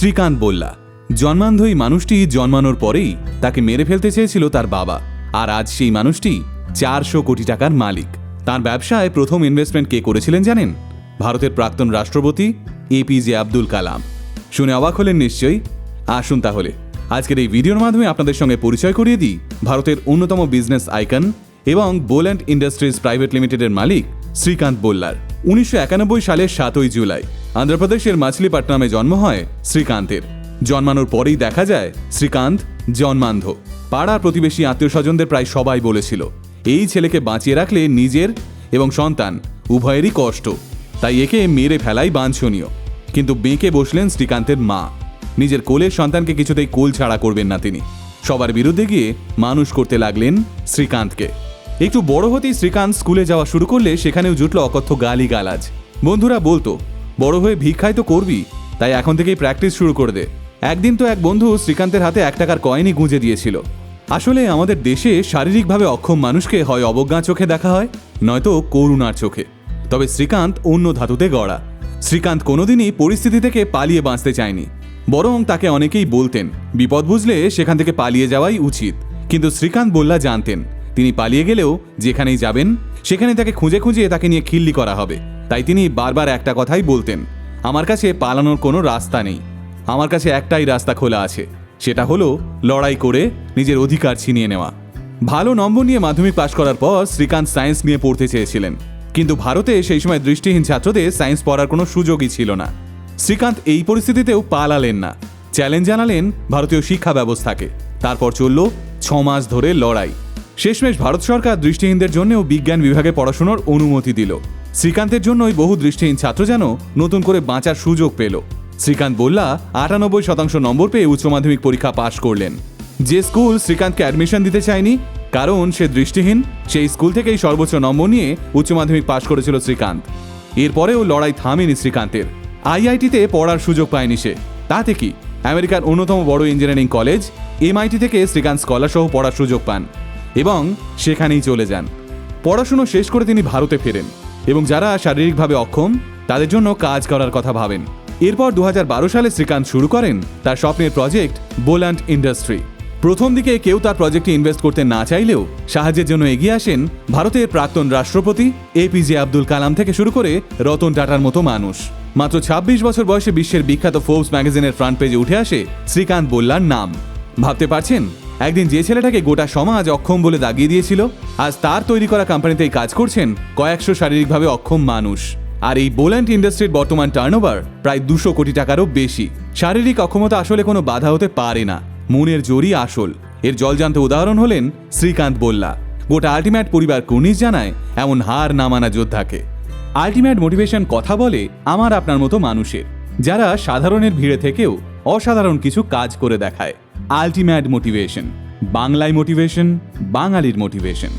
শ্রীকান্ত বললা। জন্মান্ধই মানুষটি জন্মানোর পরেই তাকে মেরে ফেলতে চেয়েছিল তার বাবা। আর আজ সেই মানুষটি চারশো কোটি টাকার মালিক। তার ব্যবসায় প্রথম ইনভেস্টমেন্ট কে করেছিলেন জানেন? ভারতের প্রাক্তন রাষ্ট্রপতি এপিজে আব্দুল কালাম। শুনে অবাক হলেন নিশ্চয়ই? আসুন তাহলে, আজকের এই ভিডিওর মাধ্যমে আপনাদের সঙ্গে পরিচয় করিয়ে দিই ভারতের অন্যতম বিজনেস আইকন এবং বোল্যান্ড ইন্ডাস্ট্রিজ প্রাইভেট লিমিটেডের মালিক শ্রীকান্ত বোল্লার। উনিশশো একানব্বই সালের সাতই জুলাই অন্ধ্রপ্রদেশের মাছলিপাট্টনামে জন্ম হয় শ্রীকান্তের। জন্মানোর পরেই দেখা যায় শ্রীকান্ত জন্মান্ধ। পাড়ার প্রতিবেশী আত্মীয় স্বজনদের প্রায় সবাই বলেছিল, এই ছেলেকে বাঁচিয়ে রাখলে নিজের এবং সন্তান উভয়েরই কষ্ট। তাই একে মেরে ফেলাই বাঞ্ছনীয়। কিন্তু বেঁকে বসলেন শ্রীকান্তের মা। নিজের কোলের সন্তানকে কিছুতেই কোল ছাড়া করবেন না তিনি। সবার বিরুদ্ধে গিয়ে মানুষ করতে লাগলেন শ্রীকান্তকে। একটু বড় হতেই শ্রীকান্ত স্কুলে যাওয়া শুরু করলে সেখানেও জুটল অকথ্য গালি গালাজ বন্ধুরা বলতো, বড় হয়ে ভিক্ষাই তো করবি, তাই এখন থেকেই প্র্যাকটিস শুরু করে দে। একদিন তো এক বন্ধু শ্রীকান্তের হাতে এক টাকার কয়েনই গুঁজে দিয়েছিল। আসলে আমাদের দেশে শারীরিকভাবে অক্ষম মানুষকে হয় অবজ্ঞা চোখে দেখা হয়, নয়তো করুণার চোখে। তবে শ্রীকান্ত অন্য ধাতুতে গড়া। শ্রীকান্ত কোনোদিনই পরিস্থিতি থেকে পালিয়ে বাঁচতে চায়নি। বরং তাকে অনেকেই বলতেন, বিপদ বুঝলে সেখান থেকে পালিয়ে যাওয়াই উচিত। কিন্তু শ্রীকান্ত বললা জানতেন তিনি পালিয়ে গেলেও যেখানেই যাবেন সেখানে তাকে খুঁজে খুঁজে তাকে নিয়ে খিল্লি করা হবে। তাই তিনি বারবার একটা কথাই বলতেন, আমার কাছে পালানোর কোনো রাস্তা নেই। আমার কাছে একটাই রাস্তা খোলা আছে, সেটা হলো লড়াই করে নিজের অধিকার ছিনিয়ে নেওয়া। ভালো নম্বর নিয়ে মাধ্যমিক পাশ করার পর শ্রীকান্ত সায়েন্স নিয়ে পড়তে চেয়েছিলেন। কিন্তু ভারতে সেই সময় দৃষ্টিহীন ছাত্রদের সায়েন্স পড়ার কোনো সুযোগই ছিল না। শ্রীকান্ত এই পরিস্থিতিতেও পালালেন না। চ্যালেঞ্জ জানালেন ভারতীয় শিক্ষা ব্যবস্থাকে। তারপর চলল ছ মাস ধরে লড়াই। শেষমেশ ভারত সরকার দৃষ্টিহীনদের জন্যও বিজ্ঞান বিভাগে পড়াশোনার অনুমতি দিল। শ্রীকান্তের জন্যই বহু দৃষ্টিহীন ছাত্র যেন নতুন করে বাঁচার সুযোগ পেল। শ্রীকান্ত বললা আটানব্বই শতাংশ নম্বর পেয়ে উচ্চ মাধ্যমিক পরীক্ষা পাশ করলেন। যে স্কুল শ্রীকান্তকে অ্যাডমিশন দিতে চায়নি, কারণ সে দৃষ্টিহীন, সেই স্কুল থেকেই সর্বোচ্চ নম্বর নিয়ে উচ্চ মাধ্যমিক পাশ করেছিল শ্রীকান্ত। এরপরেও লড়াই থামেনি শ্রীকান্তের। আইআইটিতে পড়ার সুযোগ পায়নি সে। তাতে কি? আমেরিকার অন্যতম বড় ইঞ্জিনিয়ারিং কলেজ এমআইটি থেকে শ্রীকান্ত স্কলার সহ পড়ার সুযোগ পান। এবং সেখানেই চলে যান। পড়াশুনো শেষ করে তিনি ভারতে ফেরেন এবং যারা শারীরিকভাবে অক্ষম, তাদের জন্য কাজ করার কথা ভাবেন। এরপর দু হাজার বারো সালে শ্রীকান্ত শুরু করেন তার স্বপ্নের প্রজেক্ট বোল্যান্ড ইন্ডাস্ট্রি। প্রথম দিকে কেউ তার প্রজেক্টে ইনভেস্ট করতে না চাইলেও সাহায্যের জন্য এগিয়ে আসেন ভারতের প্রাক্তন রাষ্ট্রপতি এপিজে আব্দুল কালাম থেকে শুরু করে রতন টাটার মতো মানুষ। মাত্র ২৬ বছর বয়সে বিশ্বের বিখ্যাত ফোর্বস ম্যাগাজিনের ফ্রন্ট পেজে উঠে আসে শ্রীকান্ত বল্লার নাম। ভাবতে পারছেন? একদিন যে ছেলেটাকে গোটা সমাজ অক্ষম বলে দাগিয়ে দিয়েছিল, আজ তার তৈরি করা কোম্পানিতেই কাজ করছেন কয়েকশো শারীরিকভাবে অক্ষম মানুষ। আর এই বোল্যান্ড ইন্ডাস্ট্রির বর্তমান টার্নওভার প্রায় দুশো কোটি টাকারও বেশি। শারীরিক অক্ষমতা আসলে কোনো বাধা হতে পারে না। মনের জোরই আসল। এর জলজান্ত উদাহরণ হলেন শ্রীকান্ত বল্লা। গোটা আল্টিমেট পরিবার কুর্নিশ জানায়, এমন হার না মানা যোদ্ধাকে। আল্টিমেট মোটিভেশন কথা বলে আমার আপনার মতো মানুষের, যারা সাধারণের ভিড়ে থেকেও অসাধারণ কিছু কাজ করে দেখায়। আল্টিমেট মোটিভেশন বাংলায় মোটিভেশন বাঙালির মোটিভেশন।